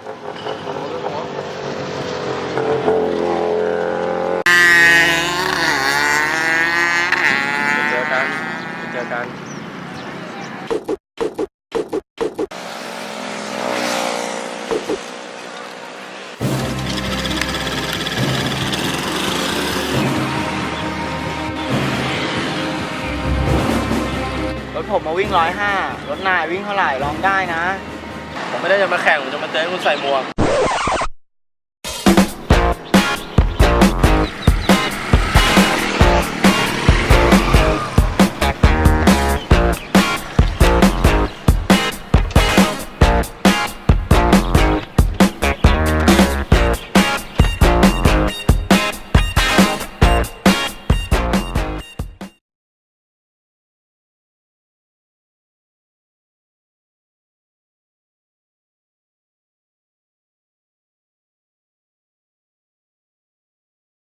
เจอกันเจอกันรถผมมาวิ่งร้อยห้ารถนายวิ่งเท่าไหร่ลองได้นะ ไม่ได้จะมาแข่งผมจะมาเจอให้คุณใส่หมวก